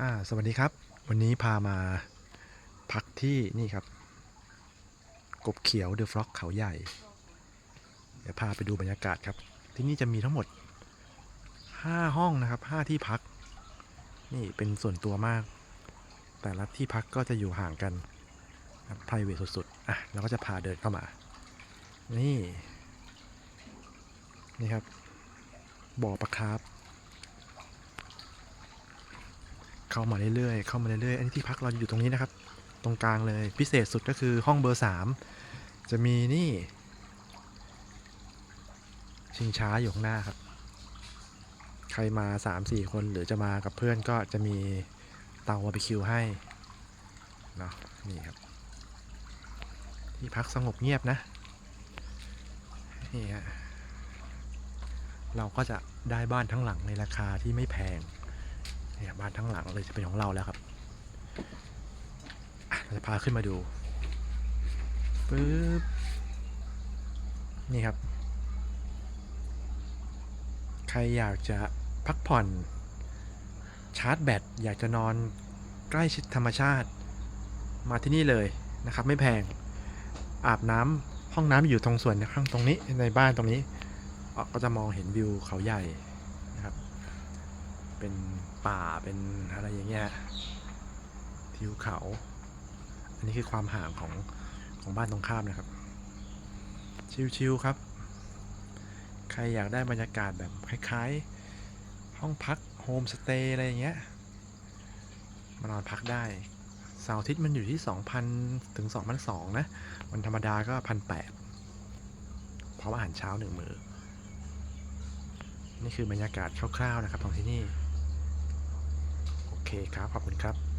อ่าสวัสดีครับ วันนี้พามาพักที่นี่ครับ กบเขียวเดอะฟล็อกเขาใหญ่ เดี๋ยวพาไปดูบรรยากาศครับ ที่นี่จะมีทั้งหมด 5 ห้องนะครับ 5 ที่พัก นี่เป็นส่วนตัวมาก แต่ละที่พักก็จะอยู่ห่างกันครับ private สุดๆ อะเราก็จะพาเดินเข้ามา นี่ นี่ครับ บ่อปลาคาร์ฟ เข้ามาเรื่อยๆเข้ามาเรื่อยๆอันนี้ที่พักเราอยู่ตรงนี้นะครับ ตรงกลางเลยพิเศษสุดก็คือห้องเบอร์ 3 จะมีนี่ ชิงช้าอยู่ข้างหน้าครับ ใครมา 3-4 คนหรือจะมากับเพื่อนก็จะมีเตาบาร์บีคิวให้เนาะนี่ครับ ที่พักสงบเงียบนะนี่ฮะเราก็จะได้บ้านทั้งหลังในราคาที่ไม่แพง เนี่ยบ้านทั้งหลังเลยจะเป็นของเราแล้วครับเราจะพาขึ้นมาดูปึ๊บนี่ครับ ใครอยากจะพักผ่อน ชาร์จแบตอยากจะนอนใกล้ชิดธรรมชาติ มาที่นี่เลยนะครับ ไม่แพงอาบน้ำห้องน้ำอยู่ตรงส่วนข้างตรงนี้ในบ้านตรงนี้ ก็จะมองเห็นวิวเขาใหญ่ ป่าเป็นอะไรอย่างเงี้ยทิวเขา อันนี้คือความห่างของของบ้านตรงข้ามนะครับ ชิวๆครับ ใครอยากได้บรรยากาศแบบคล้ายๆ ห้องพักโฮมสเตย์อะไรอย่างเงี้ยมานอนพักได้เสาร์อาทิตย์มันอยู่ที่ 2,000 ถึง 2,200 นะ วันธรรมดาก็ 1,800 เพราะอาหารเช้าหนึ่งมือ นี่คือบรรยากาศคร่าวๆนะครับของที่นี่ เคครับ ขอบคุณครับ